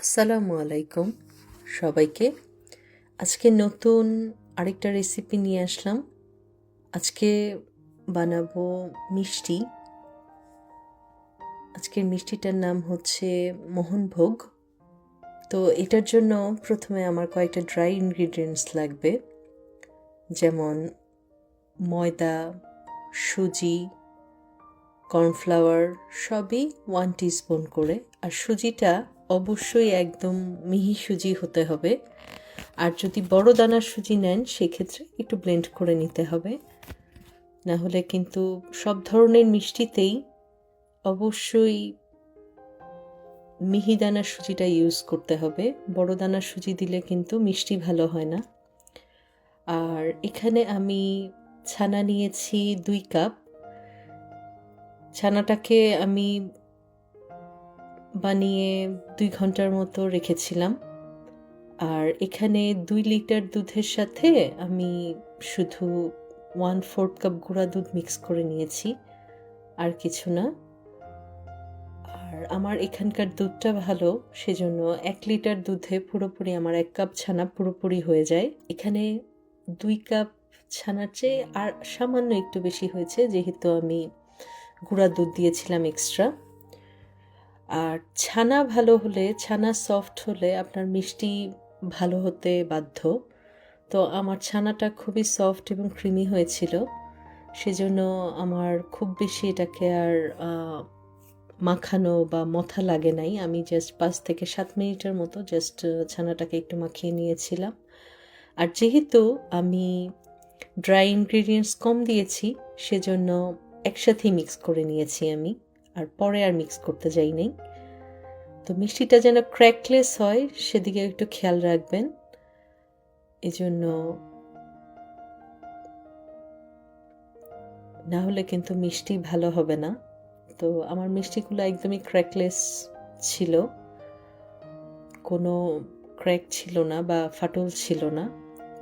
আসসালামু আলাইকুম সবাইকে। আজকে নতুন আরেকটা রেসিপি নিয়ে আসলাম। আজকে বানাবো মিষ্টি। আজকের মিষ্টিটার নাম হচ্ছে মোহনভোগ। তো এটার জন্য প্রথমে আমার কয়েকটা ড্রাই ইনগ্রিডিয়েন্টস লাগবে। যেমন ময়দা, সুজি কর্নফ্লাওয়ার সবই ওয়ান টিস্পুন করে। আর সুজিটা অবশ্যই একদম মিহি সুজি হতে হবে। আর যদি বড় দানার সুজি নেন, সেক্ষেত্রে একটু ব্লেন্ড করে নিতে হবে। না হলে কিন্তু সব ধরনের মিষ্টিতেই অবশ্যই মিহি দানার সুজিটা ইউজ করতে হবে। বড় দানার সুজি দিলে কিন্তু মিষ্টি ভালো হয় না। আর এখানে আমি ছানা নিয়েছি দুই কাপ। ছানাটাকে আমি বানিয়ে দুই ঘণ্টার মতো রেখেছিলাম। আর এখানে দুই লিটার দুধের সাথে আমি শুধু ওয়ান ফোর্থ কাপ গুঁড়া দুধ মিক্স করে নিয়েছি, আর কিছু না। আর আমার এখানকার দুধটা ভালো, সেজন্য এক লিটার দুধে পুরোপুরি আমার এক কাপ ছানা পুরোপুরি হয়ে যায়। এখানে দুই কাপ ছানার চেয়ে আর সামান্য একটু বেশি হয়েছে, যেহেতু আমি গুঁড়া দুধ দিয়েছিলাম এক্সট্রা আর ছানা ভালো হলে, ছানা সফট হলে আপনার মিষ্টি ভালো হতে বাধ্য। তো আমার ছানাটা খুবই সফট এবং ক্রিমি হয়েছিল। সেজন্য আমার খুব বেশি এটাকে আর মাখানো বা মথা লাগে নাই। আমি জাস্ট পাঁচ থেকে সাত মিনিটের মতো জাস্ট ছানাটাকে একটু মাখিয়ে নিয়েছিলাম। আর যেহেতু আমি ড্রাই ইনগ্রিডিয়েন্টস কম দিয়েছি, সেজন্য একসাথেই মিক্স করে নিয়েছি আমি। আর পরে আর মিক্স করতে যাই নাই। তো মিষ্টিটা যেন ক্র্যাকলেস হয়, সেদিকে একটু খেয়াল রাখবেন। এজন্য না হলে কিন্তু মিষ্টি ভালো হবে না। তো আমার মিষ্টিগুলো একদমই ক্র্যাকলেস ছিল। কোনো ক্র্যাক ছিল না বা ফাটল ছিল না।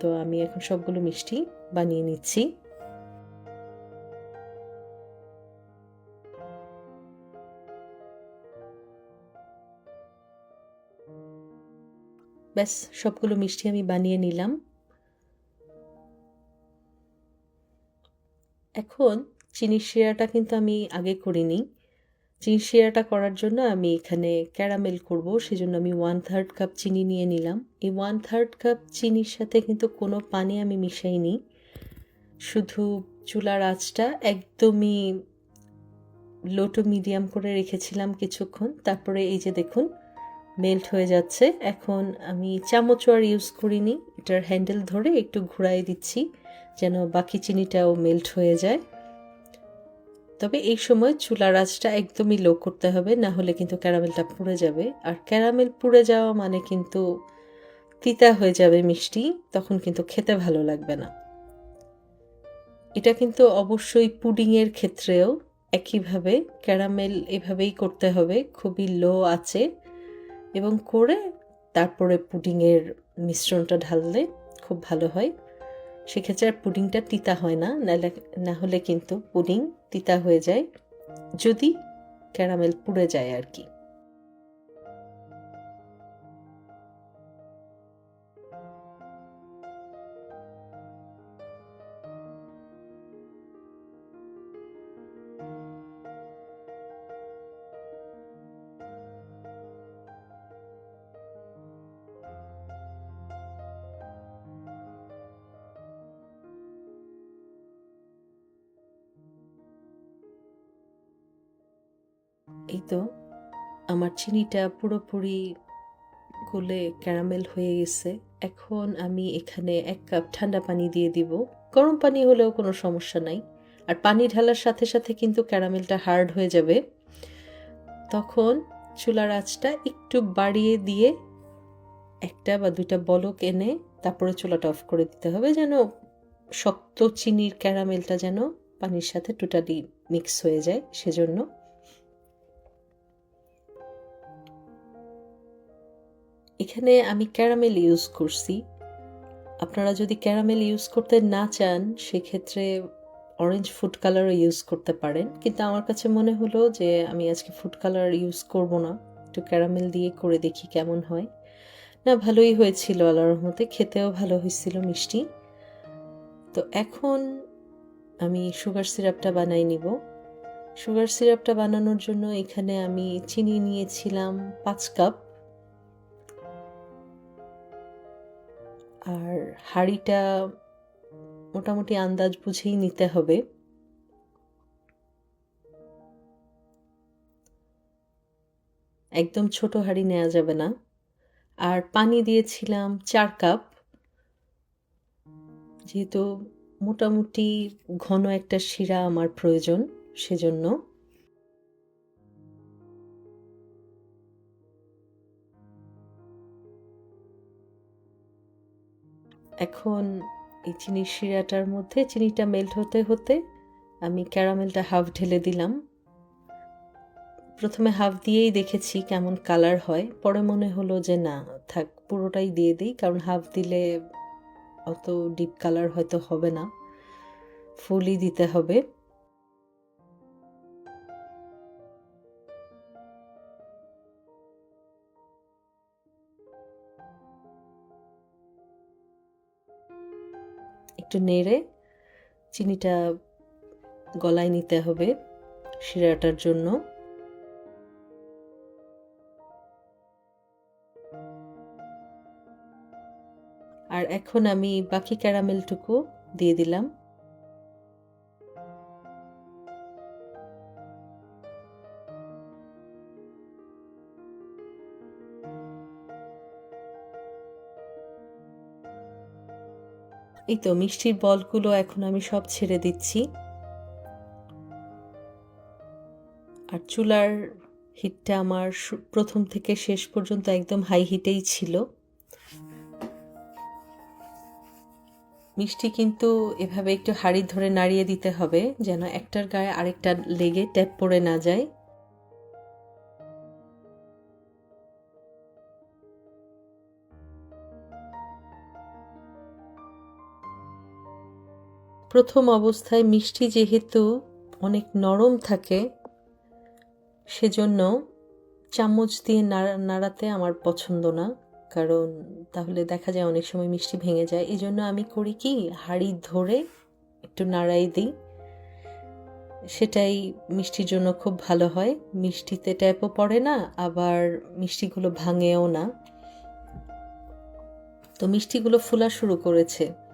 তো আমি এখন সবগুলো মিষ্টি বানিয়ে নিচ্ছি। ব্যাস, সবগুলো মিষ্টি আমি বানিয়ে নিলাম। এখন চিনি শিরাটা কিন্তু আমি আগে করিনি। চিনি শিরাটা করার জন্য আমি এখানে ক্যারামেল করব, সেজন্য আমি ওয়ান থার্ড কাপ চিনি নিয়ে নিলাম। এই ওয়ান থার্ড কাপ চিনির সাথে কিন্তু কোনো পানি আমি মিশাইনি। শুধু চুলার আঁচটা একদমই লো টু মিডিয়াম করে রেখেছিলাম কিছুক্ষণ। তারপরে এই যে দেখুন মেল্ট হয়ে যাচ্ছে। এখন আমি চামচ আর ইউজ করিনি। এটার হ্যান্ডেল ধরে একটু ঘুরাই দিচ্ছি যেন বাকি চিনিটাও মেল্ট হয়ে যায়। তবে এই সময় চুলার আঁচটা একদমই লো করতে হবে, না হলে কিন্তু ক্যারামেলটা পুড়ে যাবে। আর ক্যারামেল পুড়ে যাওয়া মানে কিন্তু তিতা হয়ে যাবে মিষ্টি, তখন কিন্তু খেতে ভালো লাগবে না। এটা কিন্তু অবশ্যই পুডিংয়ের ক্ষেত্রেও একইভাবে ক্যারামেল এভাবেই করতে হবে, খুবই লো আছে। এবং করে তারপরে পুডিংয়ের মিশ্রণটা ঢাললে খুব ভালো হয়। সেক্ষেত্রে আর পুডিংটা তিতা হয় না না হলে কিন্তু পুডিং তিতা হয়ে যায়, যদি ক্যারামেল পুড়ে যায় আর কি। এই তো, আমার চিনিটা পুরোপুরি গলে ক্যারামেল হয়ে গেছে। এখন আমি এখানে এক কাপ ঠান্ডা পানি দিয়ে দিব। গরম পানি হলেও কোনো সমস্যা নাই। আর পানি ঢালার সাথে সাথে কিন্তু ক্যারামেলটা হার্ড হয়ে যাবে। তখন চুলার আঁচটা একটু বাড়িয়ে দিয়ে একটা বা দুইটা বলক এনে তারপরে চুলাটা অফ করে দিতে হবে যেন শক্ত চিনির ক্যারামেলটা যেন পানির সাথে টোটালি মিক্স হয়ে যায় সেজন্য। এখানে আমি ক্যারামেল ইউজ করছি। আপনারা যদি ক্যারামেল ইউজ করতে না চান, সেক্ষেত্রে অরেঞ্জ ফুড কালারও ইউজ করতে পারেন। কিন্তু আমার কাছে মনে হলো যে, আমি আজকে ফুড কালার ইউজ করব না। একটু ক্যারামেল দিয়ে করে দেখি কেমন হয়। না, ভালোই হয়েছিল আল্লাহর রহমতে। খেতেও ভালো হয়েছিল মিষ্টি। তো এখন আমি সুগার সিরাপটা বানাই নিব। সুগার সিরাপটা বানানোর জন্য এখানে আমি চিনি নিয়েছিলাম পাঁচ কাপ। আর হাঁড়িটা মোটামুটি আন্দাজ বুঝেই নিতে হবে। একদম ছোট হাঁড়ি নেওয়া যাবে না। আর পানি দিয়েছিলাম চার কাপ। যেহেতু মোটামুটি ঘন একটা শিরা আমার প্রয়োজন সেজন্য। এখন এই চিনির শিরাটার মধ্যে চিনিটা মেল্ট হতে হতে আমি ক্যারামেলটা হাফ ঢেলে দিলাম। প্রথমে হাফ দিয়েই দেখেছি কেমন কালার হয়, পরে মনে হলো যে না, থাক, পুরোটাই দিয়ে দিই, কারণ হাফ দিলে অত ডিপ কালার হয়তো হবে না। ফুলই দিতে হবে। একটু নেড়ে চিনিটা গলায় নিতে হবে শিরাটার জন্য। আর এখন আমি বাকি ক্যারামেলটুকু দিয়ে দিলাম। এই তো মিষ্টির বলগুলো এখন আমি সব ছেড়ে দিচ্ছি। আর চুলার হিটটা আমার প্রথম থেকে শেষ পর্যন্ত একদম হাই হিটেই ছিল। মিষ্টি কিন্তু এভাবে একটু হাড়ি ধরে নাড়িয়ে দিতে হবে, যেন একটার গায়ে আরেকটা লেগে ট্যাপ পড়ে না যায়। প্রথম অবস্থায় মিষ্টি যেহেতু অনেক নরম থাকে, সেজন্য চামচ দিয়ে নাড়া, নাড়াতে আমার পছন্দ না। কারণ তাহলে দেখা যায় অনেক সময় মিষ্টি ভেঙে যায়। এই জন্য আমি করি কি, হাঁড়ি ধরে একটু নাড়াই দিই। সেটাই মিষ্টির জন্য খুব ভালো হয়। মিষ্টিতে ট্যাপও পড়ে না, আবার মিষ্টিগুলো ভাঙেও না। তো মিষ্টিগুলো ফোলা শুরু করেছে।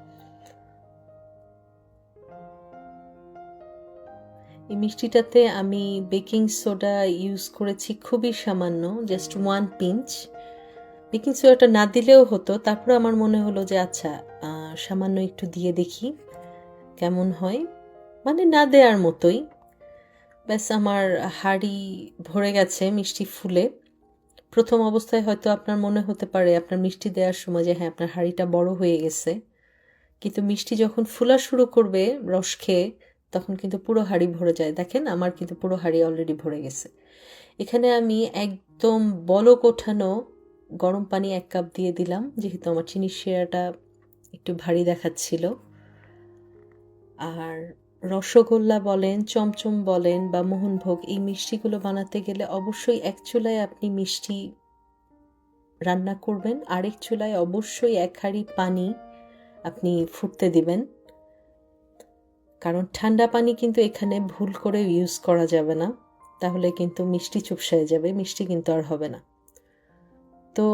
এই মিষ্টিটাতে আমি বেকিং সোডা ইউজ করেছি খুবই সামান্য জাস্ট ওয়ান পিঞ্চ বেকিং সোডাটা না দিলেও হতো, তারপরে আমার মনে হলো যে আচ্ছা সামান্য একটু দিয়ে দেখি কেমন হয়। মানে না দেওয়ার মতোই। ব্যাস, আমার হাড়ি ভরে গেছে মিষ্টি ফুলে। প্রথম অবস্থায় হয়তো আপনার মনে হতে পারে, আপনার মিষ্টি দেওয়ার সময় যে হ্যাঁ আপনার হাড়িটা বড় হয়ে গেছে। কিন্তু মিষ্টি যখন ফুলা শুরু করবে রস খেয়ে তখন কিন্তু পুরো হাড়ি ভরে যায়। দেখেন, আমার কিন্তু পুরো হাড়ি অলরেডি ভরে গেছে। এখানে আমি একদম বলক ওঠানো গরম পানি এক কাপ দিয়ে দিলাম, যেহেতু আমার চিনির শিরাটা একটু ভারী দেখাচ্ছিল। আর রসগোল্লা বলেন, চমচম বলেন বা মোহনভোগ, এই মিষ্টিগুলো বানাতে গেলে অবশ্যই এক চুলায় আপনি মিষ্টি রান্না করবেন। আরেক চুলায় অবশ্যই এক হাঁড়ি পানি আপনি ফুটতে দিবেন। কারণ ঠান্ডা পানি কিন্তু এখানে ভুল করে ইউজ করা যাবে না। তাহলে কিন্তু মিষ্টি চুপসায় যাবে, মিষ্টি কিন্তু আর হবে না। তো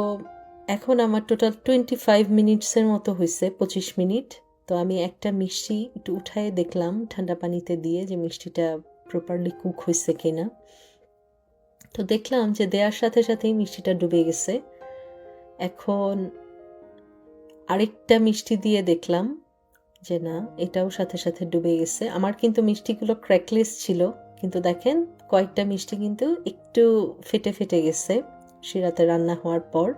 এখন আমার টোটাল টোয়েন্টি ফাইভ মিনিটসের মতো হয়েছে পঁচিশ মিনিট তো আমি একটা মিষ্টি একটু উঠায় দেখলাম ঠান্ডা পানিতে দিয়ে যে মিষ্টিটা প্রপারলি কুক হয়েছে কিনা। তো দেখলাম যে দেওয়ার সাথে সাথেই মিষ্টিটা ডুবে গেছে। এখন আরেকটা মিষ্টি দিয়ে দেখলাম। যে না, এটাও সাথে সাথে ডুবে গেছে। আমার কিন্তু মিষ্টিগুলো ক্র্যাকলেস ছিল। কিন্তু দেখেন, কয়েকটা মিষ্টি কিন্তু একটু ফেটে ফেটে গেছে শিরাতে রান্না হওয়ার পর।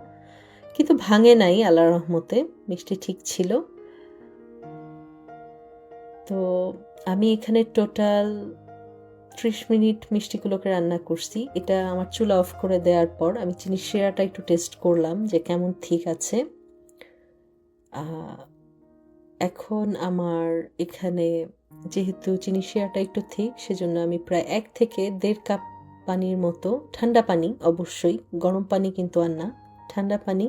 কিন্তু ভাঙে নাই আল্লাহ রহমতে, মিষ্টি ঠিক ছিল। তো আমি এখানে টোটাল ত্রিশ মিনিট মিষ্টিগুলোকে রান্না করছি। এটা আমার চুলা অফ করে দেওয়ার পর আমি চিনি শিরাটা একটু টেস্ট করলাম যে কেমন ঠিক আছে। এখন আমার এখানে যেহেতু চিনি শিরাটা একটু ঠিক, সেজন্য আমি প্রায় এক থেকে দেড় কাপ পানির মতো ঠান্ডা পানি, অবশ্যই গরম পানি কিন্তু আর না, ঠান্ডা পানি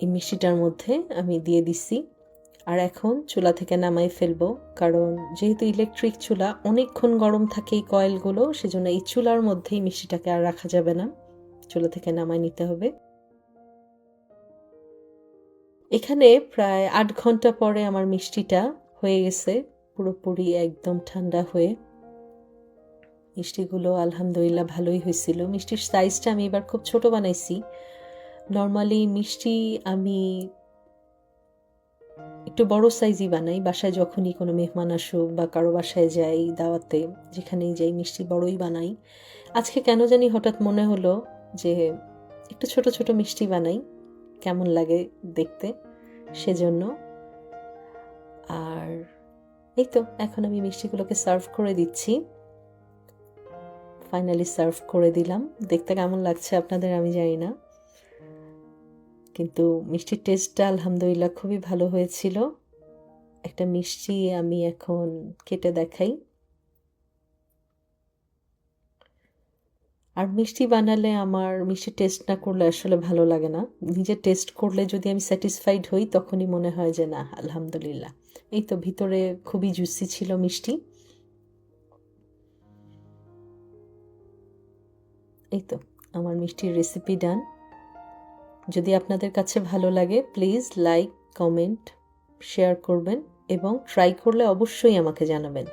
এই মিষ্টিটার মধ্যে আমি দিয়ে দিছি। আর এখন চুলা থেকে নামাই ফেলব, কারণ যেহেতু ইলেকট্রিক চুলা, অনেকক্ষণ গরম থাকে এই কয়েলগুলো, সেজন্য এই চুলার মধ্যেই মিষ্টিটাকে আর রাখা যাবে না। চুলা থেকে নামাই নিতে হবে। এখানে প্রায় আট ঘণ্টা পরে আমার মিষ্টিটা হয়ে গেছে, পুরোপুরি একদম ঠান্ডা হয়ে। মিষ্টিগুলো আলহামদুলিল্লাহ ভালোই হয়েছিল। মিষ্টির সাইজটা আমি এবার খুব ছোট বানাইছি। নর্মালি মিষ্টি আমি একটু বড় সাইজই বানাই। বাসায় যখনই কোনো মেহমান আসুক বা কারও বাসায় যাই দাওয়াতে, যেখানেই যাই মিষ্টি বড়ই বানাই। আজকে কেন জানি হঠাৎ মনে হলো যে একটু ছোট ছোট মিষ্টি বানাই। কেমন লাগে দেখতে সেজন্য। আর এই তো, এখন আমি মিষ্টিগুলোকে সার্ভ করে দিচ্ছি। ফাইনালি সার্ভ করে দিলাম। দেখতে কেমন লাগছে আপনাদের আমি জানি না। কিন্তু মিষ্টির টেস্টটা আলহামদুলিল্লাহ খুবই ভালো হয়েছিল। একটা মিষ্টি আমি এখন কেটে দেখাই। আর মিষ্টি বানালে আমার মিষ্টি টেস্ট না করলে আসলে ভালো লাগে না। নিজে টেস্ট করলে যদি আমি স্যাটিসফাইড হই, তখনই মনে হয় যে, না, আলহামদুলিল্লাহ। এই তো ভিতরে খুবই জুসি ছিল মিষ্টি। এই তো, আমার মিষ্টির রেসিপি ডান যদি আপনাদের কাছে ভালো লাগে প্লিজ লাইক কমেন্ট শেয়ার করবেন এবং ট্রাই করলে অবশ্যই আমাকে জানাবেন।